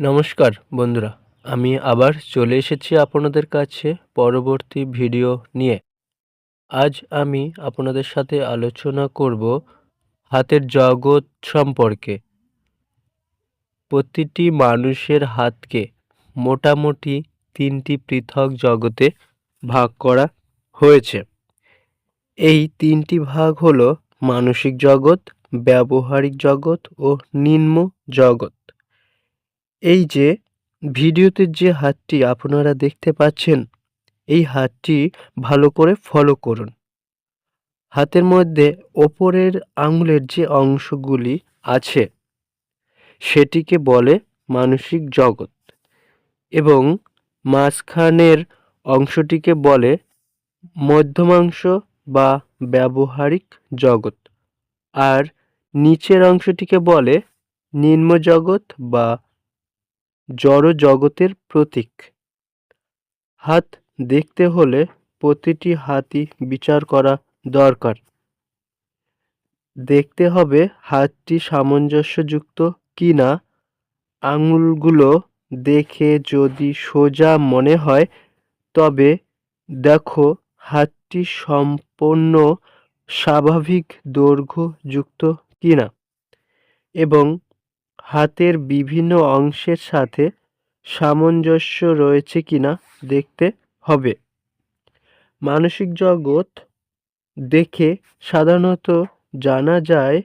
নমস্কার, বন্ধুরা। আমি আবার চলে এসেছি আপনাদের কাছে পরবর্তী ভিডিও নিয়ে। আজ আমি আপনাদের সাথে আলোচনা করব হাতের জগৎ সম্পর্কে। প্রতিটি মানুষের হাতকে মোটামুটি তিনটি পৃথক জগতে ভাগ করা হয়েছে। এই তিনটি ভাগ হলো মানসিক জগৎ, ব্যবহারিক জগৎ ও নিম্ন জগৎ। এই যে ভিডিওতে যে হাতটি আপনারা দেখতে পাচ্ছেন, এই হাতটি ভালো করে ফলো করুন। হাতের মধ্যে ওপরের আঙুলের যে অংশগুলি আছে, সেটিকে বলে মানসিক জগৎ এবং মাঝখানের অংশটিকে বলে মধ্যমাংশ বা ব্যবহারিক জগৎ। আর নিচের অংশটিকে বলে নিম্ন জগৎ বা জড় জগতের প্রতীক। হাত দেখতে হলে প্রতিটি হাতই বিচার করা দরকার। দেখতে হবে হাতটি সামঞ্জস্যযুক্ত কি না আঙুলগুলো দেখে যদি সোজা মনে হয়, তবে দেখো হাতটি সম্পূর্ণ স্বাভাবিক দৈর্ঘ্যযুক্ত কিনা। এবং হাতের বিভিন্ন অংশের সাথে সামঞ্জস্য রয়েছে কিনা দেখতে হবে। মানসিক জগৎ দেখে সাধারণত জানা যায়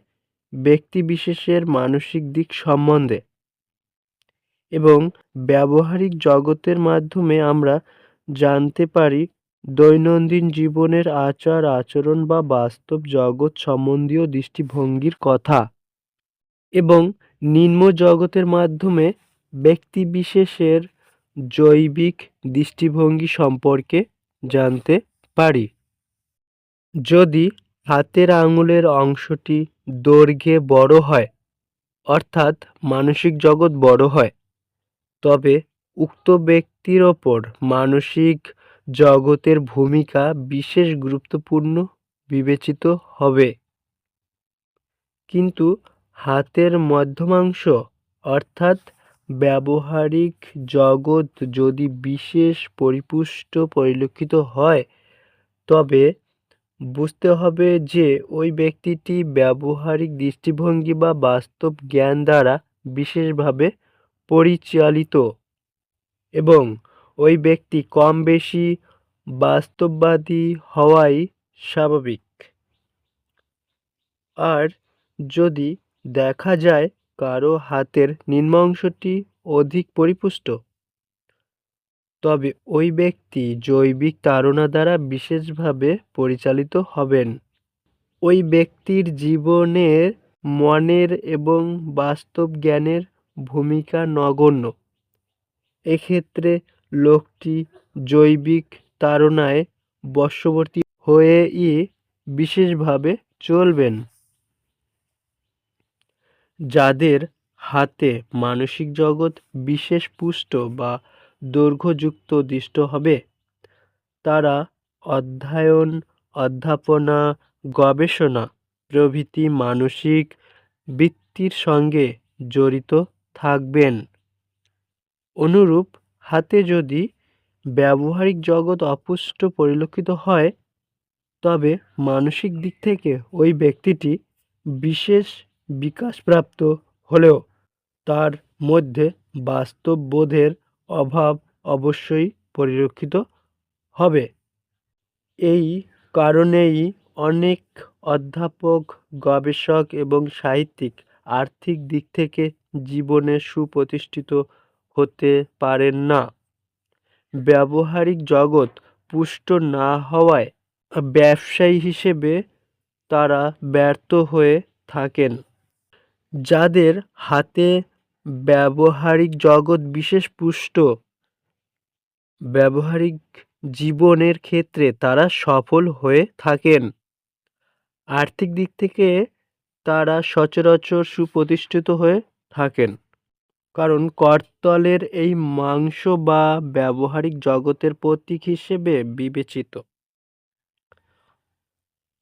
ব্যক্তি বিশেষের মানসিক দিক সম্বন্ধে এবং ব্যবহারিক জগতের মাধ্যমে আমরা জানতে পারি দৈনন্দিন জীবনের আচার আচরণ বা বাস্তব জগৎ সম্বন্ধীয় দৃষ্টিভঙ্গির কথা। এবং নিম্ন জগতের মাধ্যমে ব্যক্তি বিশেষের জৈবিক দৃষ্টিভঙ্গি সম্পর্কে জানতে পারি। যদি হাতের আঙুলের অংশটি দৈর্ঘ্যে বড় হয়, অর্থাৎ মানসিক জগৎ বড় হয়, তবে উক্ত ব্যক্তির ওপর মানসিক জগতের ভূমিকা বিশেষ গুরুত্বপূর্ণ বিবেচিত হবে। কিন্তু হাতের মধ্যমাংশ, অর্থাৎ ব্যবহারিক জগৎ যদি বিশেষ পরিপুষ্ট পরিলক্ষিত হয়, তবে বুঝতে হবে যে ওই ব্যক্তিটি ব্যবহারিক দৃষ্টিভঙ্গি বা বাস্তব জ্ঞান দ্বারা বিশেষভাবে পরিচালিত এবং ওই ব্যক্তি কম বেশি বাস্তববাদী হওয়াই স্বাভাবিক। আর যদি দেখা যায় কারও হাতের নিম্নাংশটি অধিক পরিপুষ্ট। তবে ওই ব্যক্তি জৈবিক তাড়না দ্বারা বিশেষভাবে পরিচালিত হবেন। ওই ব্যক্তির জীবনের মনের এবং বাস্তব জ্ঞানের ভূমিকা নগণ্য। এক্ষেত্রে লোকটি জৈবিক তাড়নায় বশবর্তী হয়েই বিশেষভাবে চলবেন। যাদের হাতে মানসিক জগৎ বিশেষ পুষ্ট বা দৈর্ঘ্যযুক্ত দৃষ্ট হবে, তারা অধ্যয়ন, অধ্যাপনা, গবেষণা প্রভৃতি মানসিক বৃত্তির সঙ্গে জড়িত থাকবেন। অনুরূপ হাতে যদি ব্যবহারিক জগৎ অপুষ্ট পরিলক্ষিত হয়, তবে মানসিক দিক থেকে ওই ব্যক্তিটি বিশেষ বিকাশপ্রাপ্ত হলেও তার মধ্যে বাস্তব বোধের অভাব অবশ্যই পরিলক্ষিত হবে। এই কারণেই অনেক অধ্যাপক, গবেষক এবং সাহিত্যিক আর্থিক দিক থেকে জীবনে সুপ্রতিষ্ঠিত হতে পারেন না। ব্যবহারিক জগৎ পুষ্ট না হওয়ায় ব্যবসায়ী হিসেবে তারা ব্যর্থ হয়ে থাকেন। যাদের হাতে ব্যবহারিক জগৎ বিশেষ পুষ্ট, ব্যবহারিক জীবনের ক্ষেত্রে তারা সফল হয়ে থাকেন। আর্থিক দিক থেকে তারা সচরাচর সুপ্রতিষ্ঠিত হয়ে থাকেন। কারণ করতলের এই মাংস বা ব্যবহারিক জগতের প্রতীক হিসেবে বিবেচিত।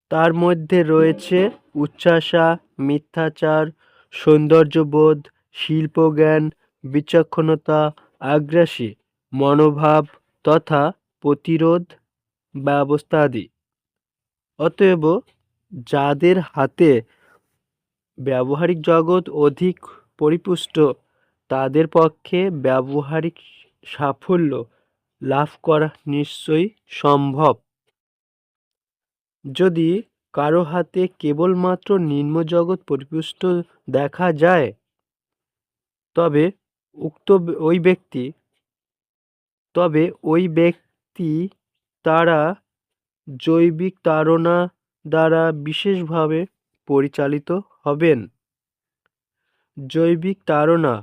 তার মধ্যে রয়েছে উচ্ছ্বাসা মিথ্যাচার সৌন্দর্যবোধ, শিল্পজ্ঞান, বিচক্ষণতা, আগ্রাসী, মনোভাব তথা প্রতিরোধ ব্যবস্থা আদি। অতএব যাদের হাতে ব্যবহারিক জগৎ অধিক পরিপুষ্ট, তাদের পক্ষে ব্যবহারিক সাফল্য লাভ করা নিশ্চয়ই সম্ভব। যদি কারও হাতে কেবলমাত্র নিম্নজগৎ পরিপুষ্ট দেখা যায়। তবে উক্ত ওই ব্যক্তি, তবে ওই ব্যক্তি তারা জৈবিক তাড়না দ্বারা বিশেষভাবে পরিচালিত হবেন। জৈবিক তাড়না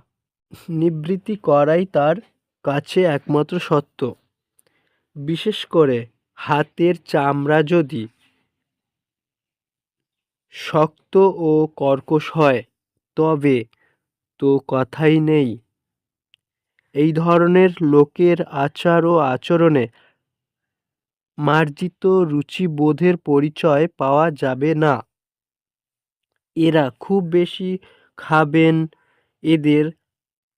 নিবৃত্তি করাই তার কাছে একমাত্র সত্য। বিশেষ করে হাতের চামড়া যদি শক্ত ও কর্কশ হয়, তবে তো কথাই নেই। এই ধরনের লোকের আচার ও আচরণে মার্জিত রুচিবোধের পরিচয় পাওয়া যাবে না। এরা খুব বেশি খাবেন, এদের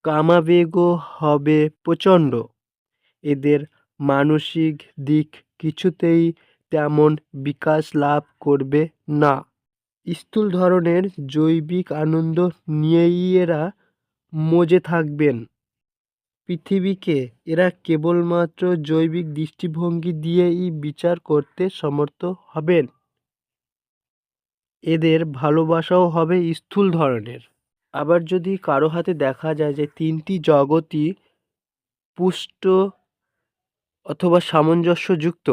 কামাবেগও হবে প্রচণ্ড। এদের মানসিক দিক কিছুতেই তেমন বিকাশ লাভ করবে না। স্থূল ধরনের জৈবিক আনন্দ নিয়েই এরা মজে থাকবেন। পৃথিবীকে এরা কেবলমাত্র জৈবিক দৃষ্টিভঙ্গি দিয়েই বিচার করতে সমর্থ হবেন। এদের ভালোবাসাও হবে স্থূল ধরনের। আবার যদি কারও হাতে দেখা যায় যে তিনটি জগতই পুষ্ট অথবা সামঞ্জস্যযুক্ত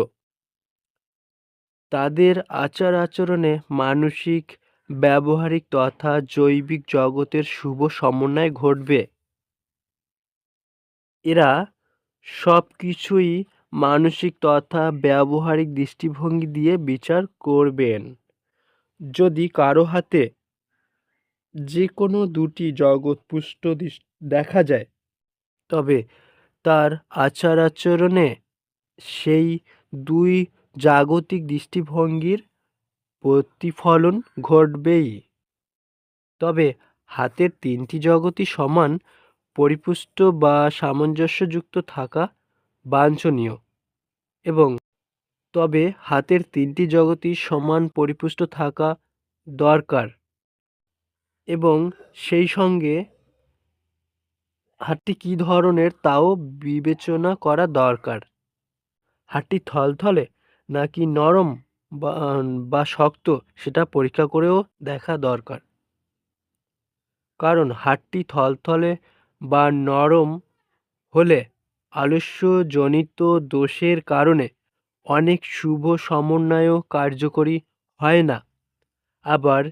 তাদের আচার আচরণে মানসিক, ব্যবহারিক তথা জৈবিক জগতের শুভ সমন্বয় ঘটবে। এরা সব কিছুই মানসিক তথা ব্যবহারিক দৃষ্টিভঙ্গি দিয়ে বিচার করবেন। যদি কারও হাতে যে কোনো দুটি জগৎ পুষ্ট দেখা যায়, তবে তার আচার আচরণে সেই দুই জাগতিক দৃষ্টিভঙ্গির প্রতিফলন ঘটবেই। তবে হাতের তিনটি জগতই সমান, পরিপুষ্ট বা সামঞ্জস্যযুক্ত থাকা বাঞ্ছনীয়। এবং তবে হাতের তিনটি জগতই সমান, পরিপুষ্ট থাকা দরকার। এবং সেই সঙ্গে হাতটি কী ধরনের তাও বিবেচনা করা দরকার। হাতটি থলথলে নাকি নরম বা শক্ত সেটা পরীক্ষা করেও দেখা দরকার। কারণ হাতটি থলথলে বা নরম হলে আলস্যজনিত দোষের কারণে অনেক শুভ সমন্বয়ও কার্যকরী হয় না। আবার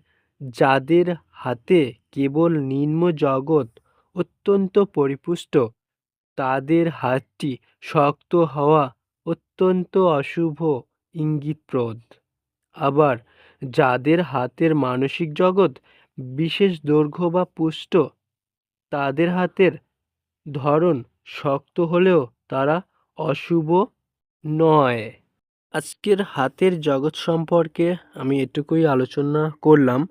যাদের হাতে কেবল নিম্ন জগৎ অত্যন্ত পরিপুষ্ট, তাদের হাতটি শক্ত হওয়া অত্যন্ত অশুভ ইঙ্গিতপ্রদ। আবার, যাদের হাতের মানসিক জগৎ বিশেষ দৈর্ঘ্য বা পুষ্ট, তাদের হাতের ধরন শক্ত হলেও তারা অশুভ নয়। আজকের হাতের জগৎ সম্পর্কে আমি এটুকুই আলোচনা করলাম।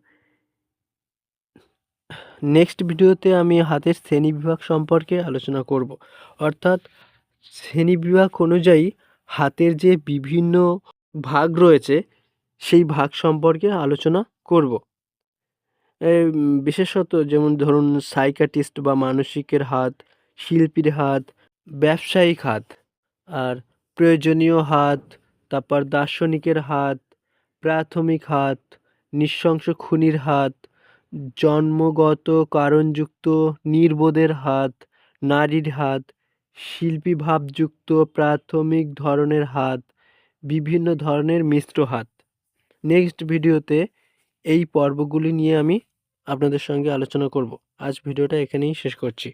নেক্সট ভিডিওতে আমি হাতের শ্রেণীবিভাগ সম্পর্কে আলোচনা করব। অর্থাৎ শ্রেণীবিভাগ অনুযায়ী হাতের যে বিভিন্ন ভাগ রয়েছে, সেই ভাগ সম্পর্কে আলোচনা করব। বিশেষত যেমন ধরুন সাইকাটিস্ট বা মানসিকের হাত, শিল্পীর হাত, ব্যবসায়িক হাত, আর প্রয়োজনীয় হাত, তারপর দার্শনিকের হাত, প্রাথমিক হাত, নৃশংস খুনির হাত, জন্মগত কারণযুক্ত নির্বোধের হাত, নারীর হাত শিল্পী ভাবযুক্ত প্রাথমিক ধরনের হাত, বিভিন্ন ধরনের মিশ্র হাত। নেক্সট ভিডিওতে এই পর্বগুলি নিয়ে আমি আপনাদের সঙ্গে আলোচনা করব। আজ ভিডিওটা এখানেই শেষ করছি।